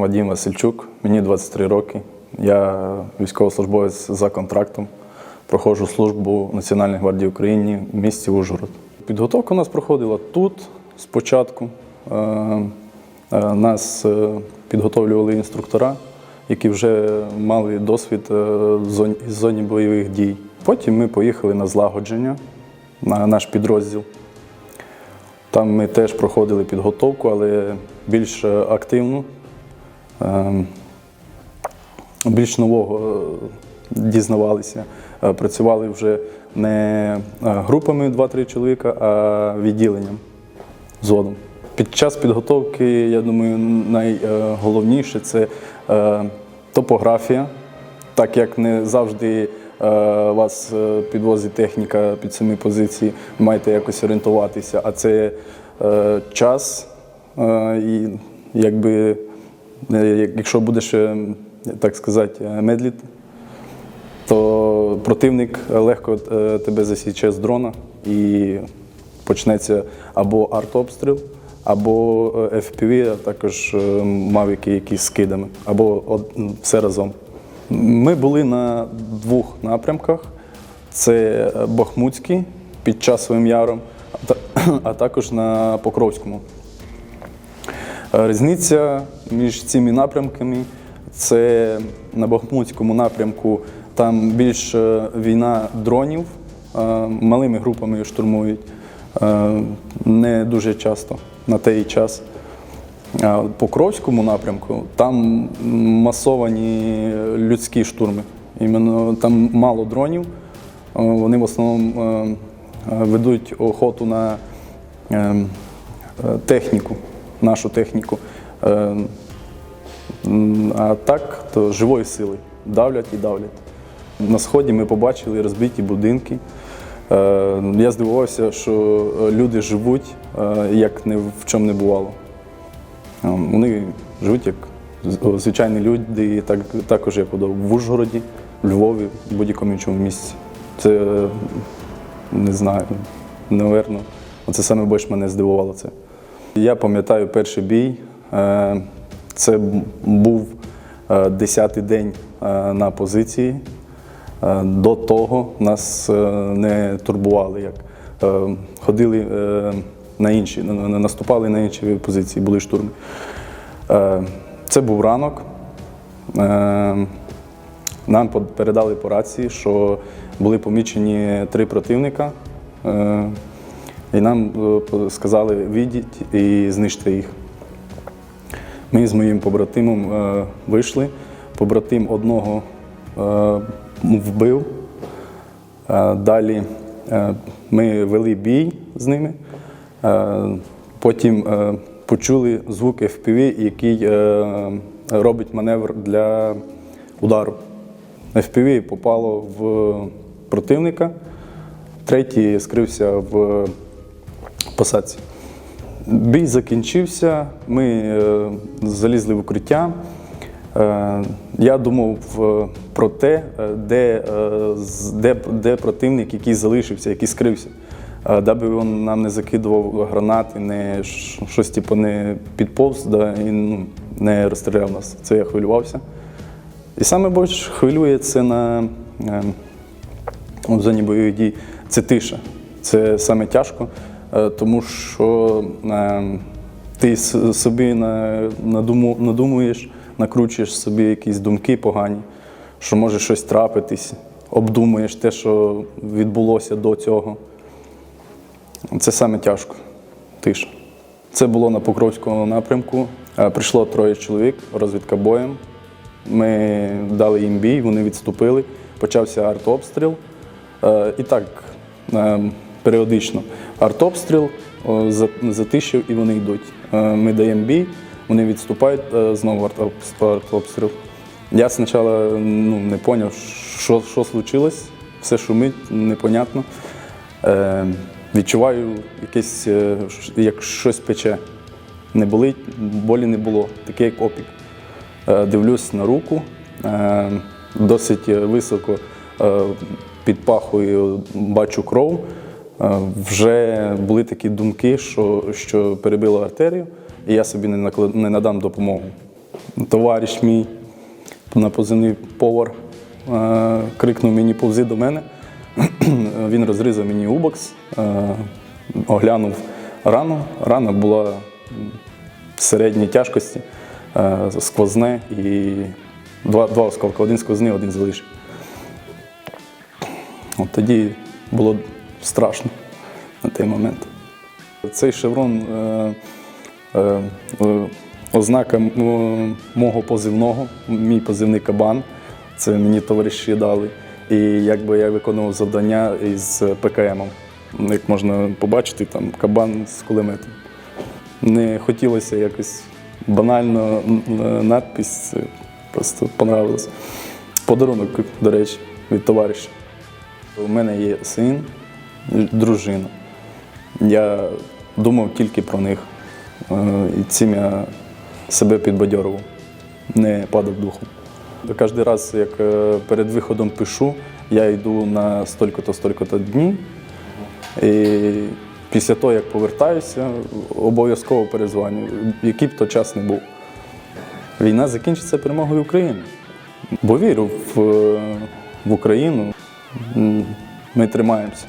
Вадим Васильчук, мені 23 роки. Я військовослужбовець за контрактом. Проходжу службу в Національній гвардії України в місті Ужгород. Підготовка у нас проходила тут спочатку. Е, е, Нас е, підготовлювали інструктора, які вже мали досвід в зоні, бойових дій. Потім ми поїхали на злагодження на наш підрозділ. Там ми теж проходили підготовку, але більш активну, більш нового е, дізнавалися. Е, Працювали вже не е, групами 2-3 чоловіка, а відділенням згодом. Під час підготовки, я думаю, найголовніше це топографія, так як не завжди вас підвозить техніка під самі позиції, маєте якось орієнтуватися, а це час і якби. Е, як- Якщо будеш, е, так сказати, е, медлити, то противник легко тебе засіче з дрона і почнеться або артобстріл, або FPV, а також мавіки якісь з кидами, або все разом. Ми були на двох напрямках: це Бахмутський під часовим яром, а також на Покровському. Різниця між цими напрямками це на Бахмутському напрямку там більш е, війна дронів, е, малими групами штурмують е, не дуже часто на той час. А по Покровському напрямку там масовані людські штурми. Іменно там мало дронів. Вони в основному ведуть охоту на е, е, техніку, нашу техніку. Е, А так, то живої сили давлять і давлять. На сході ми побачили розбиті будинки. Е, Я здивувався, що е, люди живуть, е, як не в чому не бувало. Е, Вони живуть як звичайні люди, так, також як от в Ужгороді, в Львові, в будь-якому іншому місці. Це не знаю, наверно, це саме більше мене здивувало це. Я пам'ятаю перший бій. Е, Це був е, 10-й день е, на позиції. Е, До того нас е, не турбували, як е, ходили е, на інші, на- на- наступали на інші позиції, були штурми. Е, Це був ранок. Е, Нам передали по рації, що були помічені три противника. І нам е, сказали відіть і знищити їх. Ми з моїм побратимом е, вийшли. Побратим одного е, вбив. Далі ми вели бій з ними. Потім почули звук FPV, який робить маневр для удару. FPV попало в противника, третій скрився в посадці. Бій закінчився, ми е, залізли в укриття. Е, я думав е, про те, де, де, де противник, який залишився, який скрився. Даби він нам не закидував гранати, не щось типу не підповз да, і ну, не розстріляв нас. Це я хвилювався. І саме більше хвилює це на в зоні бойових дій це тиша. Це саме тяжко, тому що е, ти собі надумуєш, накручуєш собі якісь думки погані, що може щось трапитись, обдумуєш те, що відбулося до цього. Це саме тяжко. Тиша. Це було на Покровському напрямку. Е, Прийшло троє чоловік, розвідка боєм. Ми дали їм бій, вони відступили. Почався артобстріл. Е, І так, е, періодично. Артобстріл, о, затишив і вони йдуть. Е, Ми даємо бій, вони відступають, е, знову артобстріл. Я спочатку ну, не зрозумів, що, що случилось, все шумить, непонятно. Е, відчуваю якесь, як щось пече. Не болить, болі не було, таке як опік. Дивлюсь на руку, досить високо під пахою бачу кров. Вже були такі думки, що, що перебило артерію, і я собі не, накла- не надам допомогу. товариш мій на позивний повар крикнув мені повзи до мене. Він розрізав мені убокс, оглянув рану. Рана була м, середньої тяжкості, сквозне і два, два осколки, один сквозний, один залишив. От тоді було страшно на той момент. Цей шеврон е, е, е, ознака мого позивного, мій позивний кабан. Це мені товариші дали. І якби я виконував завдання із ПКМом. Як можна побачити, там кабан з кулеметом. Не хотілося якось банально надпись, просто понравилось. Подарунок, до речі, від товариша. У мене є син, дружина. Я думав тільки про них. Е, І цим я себе підбадьорував, не падав духом. Кожен раз, як е, перед виходом пишу, я йду на столько-то, столько-то дні. І після того, як повертаюся, обов'язково перезвоню, який б то час не був. Війна закінчиться перемогою України. Бо вірю в, е, в Україну. Ми тримаємося.